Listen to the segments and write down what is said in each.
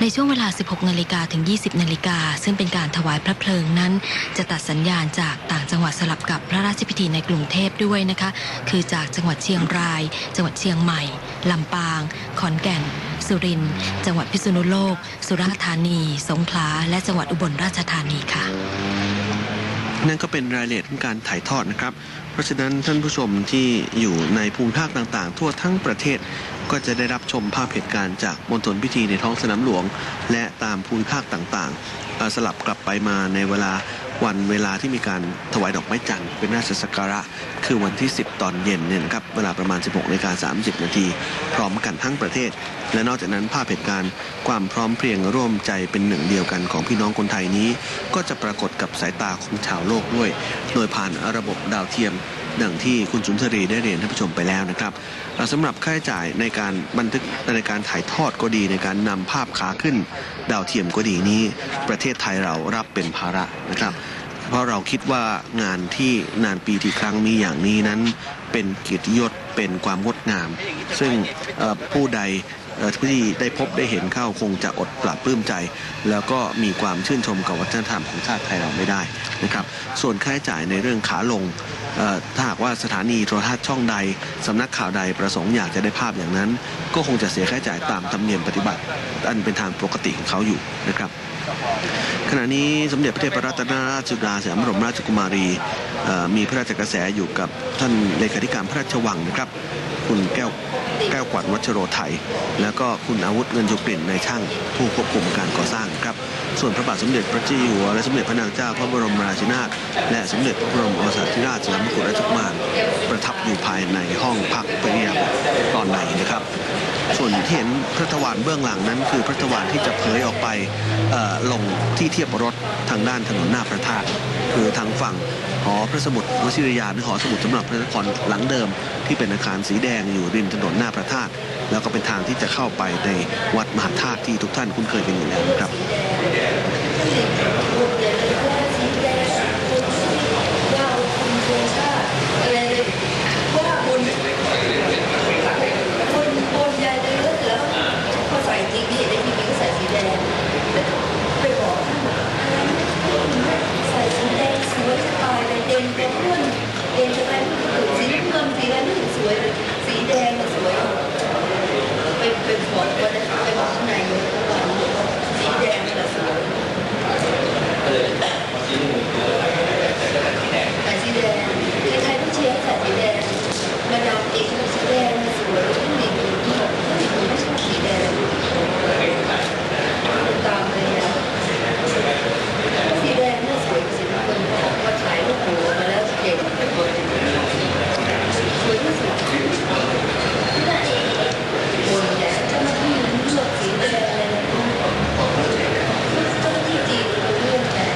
ในช่วงเวลา 16 นาฬิกาถึง 20 นาฬิกา ซึ่งเป็นการถวายพระเพลิงนั้น จะตัดสัญญาณจากต่างจังหวัดสลับกับพระราชพิธีในกรุงเทพด้วยนะคะ คือจากจังหวัดเชียงราย จังหวัดเชียงใหม่ ลำปาง ขอนแก่น สุรินทร์ จังหวัดพิษณุโลก สุราษฎร์ธานี สงขลา และจังหวัดอุบลราชธานีค่ะ นั่นก็เป็นรายละเอียดของการถ่ายทอดนะครับ เพราะฉะนั้นท่านผู้ชมที่อยู่ในภูมิภาคต่างๆ ทั่วทั้งประเทศก็จะได้รับชมภาพเหตุการณ์จากมณฑลพิธีในท้องสนามหลวง และตามภูมิภาคต่างๆ สลับกลับไปมาในเวลา วันเวลาที่มีการถวายดอกไม้จันทร์เป็นราชสักการะ คือวันที่ 10 ตอนเย็นเนี่ยนะครับเวลาประมาณ 16นาฬิกา30 นาที พร้อมกันทั้งประเทศ และนอกจากนั้นภาพเหตุการณ์ความพร้อมเพรียงร่วมใจเป็นหนึ่งเดียวกันของพี่น้องคนไทยนี้ ก็จะปรากฏกับสายตาของชาวโลกด้วย โดยผ่านระบบดาวเทียม ดังที่คุณสุนทรีได้เรียนท่านผู้ชมไปแล้วนะครับสำหรับค่าใช้จ่ายในการบันทึกในการถ่ายทอดก็ดีในการนำภาพขาขึ้น ดาวเทียมก็ดีนี้ ประเทศไทยเรารับเป็นภาระนะครับ เพราะเราคิดว่างานที่นานปีที่ครั้งมีอย่างนี้นั้น เป็นเกียรติยศเป็นความงดงาม ซึ่งผู้ใดที่ได้พบได้เห็นเข้าคงจะอดปรับปลื้มใจ แล้วก็มีความชื่นชมกับวัฒนธรรมของชาติไทยเราไม่ได้นะครับ ส่วนค่าใช้จ่ายในเรื่องขาลง ถ้าหากว่าสถานีโทรทัศน์ช่องใดสำนักข่าวใดประสงค์อยากจะได้ภาพอย่างนั้น ก็คงจะเสียค่าใช้จ่ายตามธรรมเนียมปฏิบัติ อันเป็นทางปกติของเขาอยู่นะครับ ขณะนี้สมเด็จพระเทพรัตนราชสุดาสยามบรมราชกุมารีมีพระราชกระแสอยู่กับท่านเลขาธิการพระราชวังนะครับ คุณแก้วแก้วกวัดวัชโรไทย แล้วก็คุณอาวุธเงินยุกลิ่นในช่างผู้ควบคุมการก่อสร้างครับ ส่วนพระบาทสมเด็จพระเจ้าอยู่หัวและสมเด็จพระนางเจ้าพระบรมราชินีนาถและสมเด็จพระบรมโอรสาธิราชสยามกุฎราชกุมารประทับอยู่ภายในห้องพักปริยาบทตอนในนะครับ ส่วนที่เห็นพระทวารเบื้องหลังนั้น คือพระทวารที่จะเผยออกไปลงที่เทียบรถทางด้านถนนหน้าพระธาตุคือทางฝั่ง หอพระสมุดวชิรยานหรือหอสมุดสำหรับพระนครหลังเดิม ที่เป็นอาคารสีแดงอยู่ริมถนนหน้าพระธาตุแล้วก็เป็นทางที่จะเข้าไปในวัดมหาธาตุที่ทุกท่านคุ้นเคยกันอยู่แล้วครับ ว่าคุณโครงชาติอะไรว่าคุณคุณบนยายจะเลือกแล้วพอใส่จริงที่เห็นได้ทีวีก็ใส่สีแดงไปบอกท่านใส่สีแดงสวยจะตายเลยเด่นกว่าเพื่อนเด่นจะไปสีน้ำเงินสีอะไรไม่สวยเลยสีแดงก็สวยไปไปบอกว่าไปบอกข้างในเลยว่าสีแดงน่ะสวย ใส่สีแดงใครๆต้องเชียร์ให้ใส่สีแดงมาดามเอกสีแดงสวยผู้หญิงผู้หญิงผู้หญิงไม่ชอบสีแดงตามเลยนะสีแดงน่าสวยกว่าสีน้ำเงินเพราะว่าถ่ายรูปหมูมาแล้วเก่งสวยที่สุดคนแดงเจ้าหน้าที่เลือกสีแดงอะไรนะเจ้าหน้าที่จีนเลือกแดง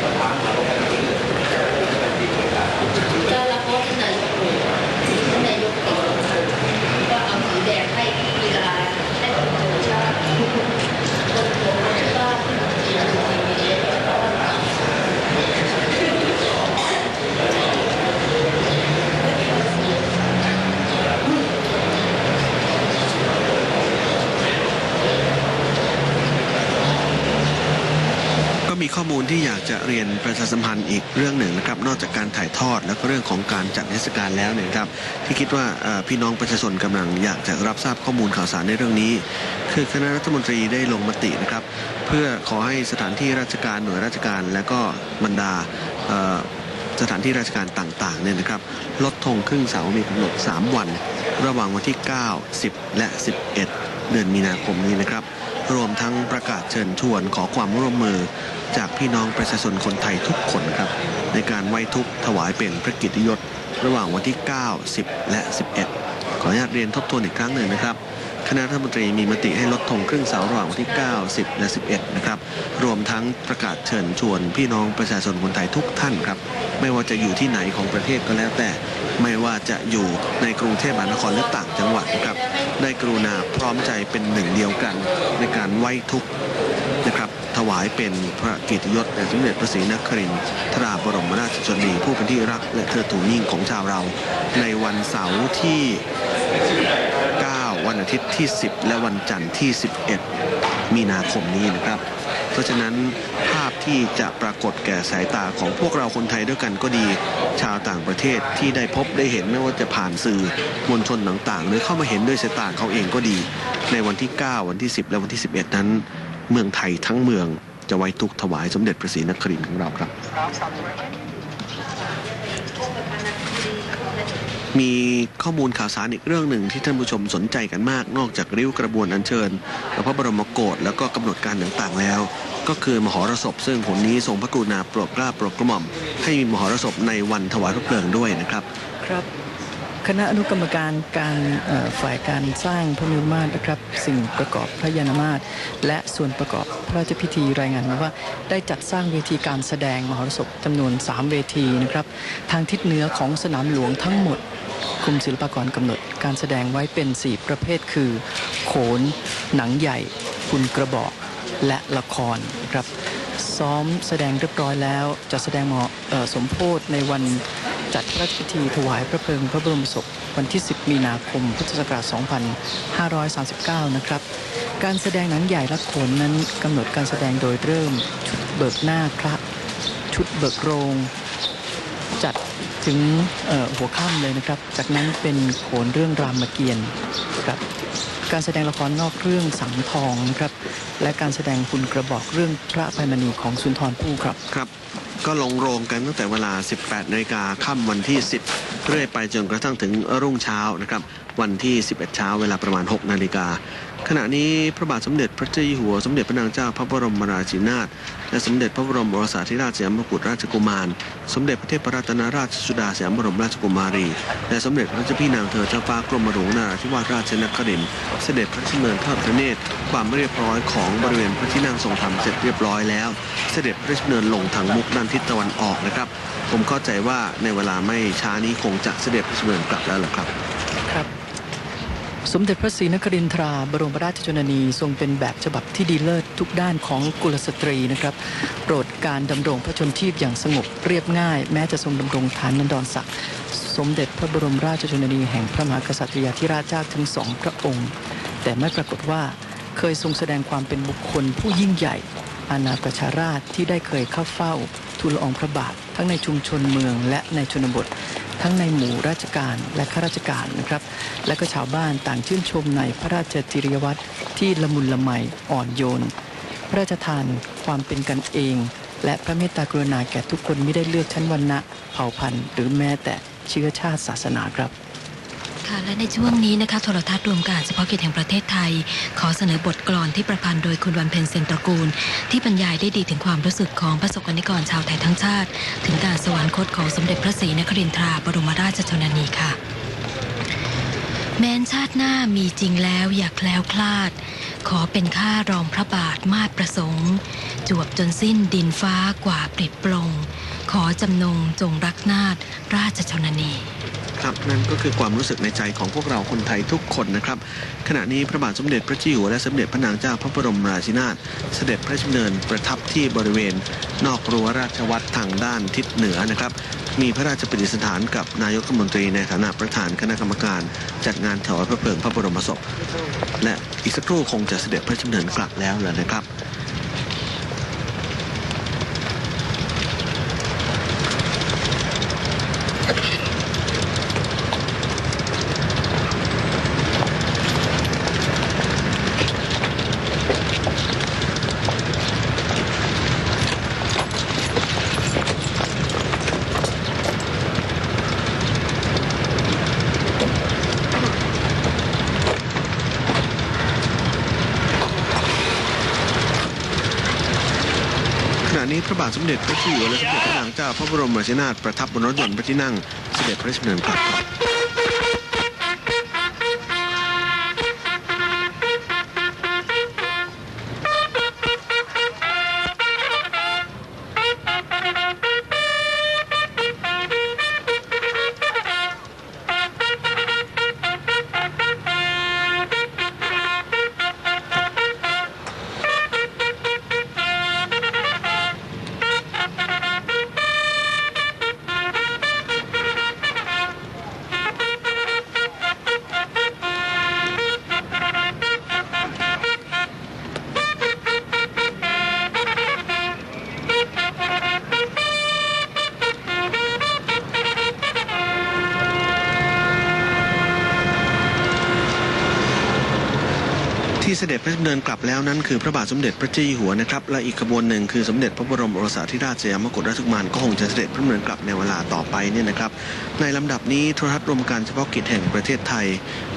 ก็รับว่าท่านนายกรู้ท่านนายกเก่งก็เอาสีแดงให้กีฬาให้คนโคชาติคนโคชาติที่ดูทีวีแล้วก็ต้อง ก็มีข้อมู ลที่อยากจะเรียนประชาสัมพันธ์อีกเรื่องหนึ่งนะครับ นอกจากการถ่ายทอดแล้วก็เรื่องของการจัดเทศกาลแล้วเนี่ยนะครับ ที่คิดว่าพี่น้องประชาชนกำลังอยากจะรับทราบข้อมูลข่าวสารในเรื่องนี้ คือคณะรัฐมนตรีได้ลงมตินะครับ เพื่อขอให้สถานที่ราชการหน่วยราชการ และก็บรรดาสถานที่ราชการต่างๆเนี่ยนะครับ ลดธงครึ่งเสามีกำหนด 3 วัน ระหว่างวันที่ 9 10 และ 11 เดือนมีนาคมนี้นะครับ รวมทั้งประกาศเชิญชวนขอความร่วมมือ จากพี่น้องประชาชนคนไทยทุกคนครับ ในการไว้ทุกข์ถวายเป็นพระกียรติยศ ระหว่างวันที่ 9 10 และ 11 ขออนุญาตเรียนทบทวนอีกครั้งหนึ่งนะครับคณะรัฐมนตรีมีมติให้ลดธงครึ่งเสาระหว่างวันที่ 9 10 และ 11 นะครับ รวมทั้งประกาศเชิญชวนพี่น้องประชาชนคนไทยทุกท่านครับ ไม่ว่าจะอยู่ที่ไหนของประเทศก็แล้วแต่ ไม่ว่าจะอยู่ในกรุงเทพมหานครหรือต่างจังหวัดนะครับได้กรุณาพร้อมใจเป็นหนึ่งเดียวกัน ในการไว้ทุกนะครับถวายเป็นพระกียรติยศแด่สมเด็จพระศรีนครินทราบรมราชชนนีผู้เป็นที่รักและเทิดทูนยิ่งของชาวเรา ในวันเสาร์ที่ 9 วันอาทิตย์ที่ 10 และวันจันทร์ที่ 11 มีนาคมนี้นะครับ เพราะฉะนั้น ที่จะปรากฏแก่สายตาของพวกเราคนไทยด้วยกันก็ดี ชาวต่างประเทศที่ได้พบได้เห็นไม่ว่าจะผ่านสื่อมวลชนต่างๆ หรือเข้ามาเห็นด้วยสายตาเขาเองก็ดี ในวันที่ 9 วันที่ 10 และวันที่ 11 นั้น เมืองไทยทั้งเมืองจะไว้ทุกข์ถวายสมเด็จพระศรีนครินทร์ของเราครับ มีข้อมูลข่าวสารอีกเรื่องหนึ่งที่ท่านผู้ชมสนใจกันมาก นอกจากริ้วกระบวนอัญเชิญและพระบรมโกศแล้วก็กำหนดการต่างๆแล้ว ก็คือมหรสพซึ่งผลนี้ทรงพระกรุณาโปรดเกล้าโปรดกระหม่อม ให้มีมหรสพในวันถวายพระเพลิงด้วยนะครับ ครับคณะอนุกรรมการการฝ่ายการสร้างพระเมรุมาตรนะครับ สิ่งประกอบพระยานมาตรและส่วนประกอบพระราชพิธีรายงานมาว่า ได้จัดสร้างเวทีการแสดงมหรสพจำนวน 3 เวทีนะครับ ทางทิศเหนือของสนามหลวงทั้งหมด กรมศิลปากรกำหนดการแสดงไว้เป็น 4 ประเภทคือ โขน หนังใหญ่คุณกระบอกและละครครับซ้อมแสดงเรียบร้อยแล้ว จะแสดงเหมอเอ่อสมโพธในวันจัดพระราชพิธีถวายพระเพลิงพระบรมศพวันที่ 10 มีนาคม พุทธศักราช 2539 นะครับ การแสดงหนังใหญ่ละโขนนั้นกำหนดการแสดงโดยเริ่ม ชุดเบิกหน้าพระ ชุดเบิกโรง จัดถึงหัวค่ำเลยนะครับ จากนั้นเป็นโขนเรื่องรามเกียรติ์ครับการแสดงละครนอกเรื่องสังทองนะครับ และการแสดงคุณกระบอกเรื่องพระอภัยมณีของสุนทรภู่ครับครับ ก็ลงโรงกันตั้งแต่เวลา 18นาฬิกาค่ำวันที่ 10 เรื่อยไปจนกระทั่งถึงรุ่งเช้านะครับ วันที่ 11 เช้าเวลาประมาณ 6 นาฬิกา ขณะนี้พระบาทสมเด็จพระเจ้าอยู่หัว สมเด็จพระนางเจ้าพระบรมราชินีนาถและสมเด็จพระบรมโอรสาธิราชสยามกุฎราชกุมาร สมเด็จพระเทพรัตนราชสุดาสยามบรมราชกุมารี และสมเด็จพระเจ้าพี่นางเธอเจ้าฟ้ากรมหลวงนราธิวาสราชนครินทร์เสด็จพระชดำเนินทอดพระเนตรความเรียบร้อยของบริเวณพระที่นั่งทรงธรรมเสร็จเรียบร้อยแล้ว เสด็จพระชดำเนินลงทางมุกด้านทิศตะวันออกนะครับ ผมเข้าใจว่าในเวลาไม่ช้านี้คงจะเสด็จพระชดำเนินกลับแล้วล่ะครับครับ สมเด็จพระศรีนครินทรา บรมราชชนนีทรงเป็นแบบฉบับที่ดีเลิศทุกด้านของกุลสตรีนะครับ โปรดการดำรงพระชนชีพอย่างสงบเรียบง่าย แม้จะทรงดำรงฐานนันดรศักดิ์สมเด็จพระบรมราชชนนีแห่งพระมหากษัตริยาธิราชเจ้าทั้งสองพระองค์ แต่ไม่ปรากฏว่าเคยทรงแสดงความเป็นบุคคลผู้ยิ่งใหญ่ อาณาประชาราชที่ได้เคยเข้าเฝ้า ทูลละอองพระบาท ทั้งในชุมชนเมืองและในชนบท ทั้งในหมู่ราชการและข้าราชการนะครับ และก็ชาวบ้านต่างชื่นชมในพระราชจริยวัตรที่ละมุนละไมอ่อนโยน พระราชทานความเป็นกันเอง และพระเมตตากรุณาแก่ทุกคนไม่ได้เลือกชั้นวรรณะ เผ่าพันธุ์ หรือแม้แต่เชื้อชาติศาสนาครับ ค่ะ และในช่วงนี้นะคะโทรทัศน์รวมการเฉพาะกิจแห่งประเทศไทย ขอเสนอบทกลอนที่ประพันธ์โดยคุณวันเพ็ญเซนตระกูล ที่บรรยายได้ดีถึงความรู้สึกของประสบกรณิกรชาวไทยทั้งชาติ ถึงการสวรรคตของสมเด็จพระศรีนครินทราบรมราชชนนีค่ะ แม้นชาติหน้ามีจริงแล้วอย่าแคล้วคลาด ขอเป็นข้ารองพระบาทมาตรประสงค์ จวบจนสิ้นดินฟ้ากว่าปลิดปลง ขอจำนงจงรักนาถราชชนนี ครับนั่นก็คือความรู้สึกในใจของพวกเราคนไทยทุกคนนะครับ ขณะนี้พระบาทสมเด็จพระเจ้าอยู่หัวและสมเด็จพระนางเจ้าพระบรมราชินาถเสด็จพระราชดำเนินประทับที่บริเวณ นอกรั้วราชวัตรทางด้านทิศเหนือนะครับ มีพระราชประดิษฐานกับนายกรัฐมนตรีในฐานะประธานคณะกรรมการ จัดงานถวายพระเพลิงพระบรมศพ และอีกสักครู่คงจะเสด็จพระราชดำเนินกลับแล้วแหละนะครับ พระบาทสมเด็จพระเจ้าอยู่หัวและสมเด็จพระนางเจ้าพระบรมราชินีนาถประทับบนรถยนต์พระที่นั่งเสด็จพระราชดำเนินกลับครับ ที่เสด็จพระดำเนินกลับแล้วนั้นคือพระบาทสมเด็จพระเจ้าอยู่หัวนะครับและอีกขบวนหนึ่งคือสมเด็จพระบรมโอรสาธิราชสยามกุฎราชกุมารก็คงจะเสด็จพระดำเนินกลับในเวลาต่อไปเนี่ยนะครับ ในลำดับนี้โทรทัศน์รวมการเฉพาะกิจแห่งประเทศไทย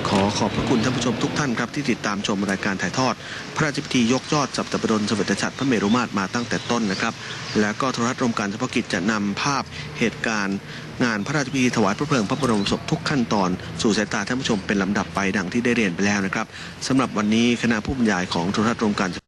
ขอขอบพระคุณท่านผู้ชมทุกท่านครับที่ติดตามชมรายการถ่ายทอด พระราชพิธียกยอดสัปตปดลสเสวตฉัตรพระเมรุมาตรมาตั้งแต่ต้นนะครับ แล้วก็โทรทัศน์รวมการเฉพาะกิจจะนำภาพเหตุการณ์งานพระราชพิธีถวายพระเพลิงพระบรมศพทุกขั้นตอนสู่สายตาท่านผู้ชมเป็นลำดับไปดังที่ได้เรียนไปแล้วนะครับสำหรับวันนี้คณะผู้บรรยายของโทรทัศน์รวมการ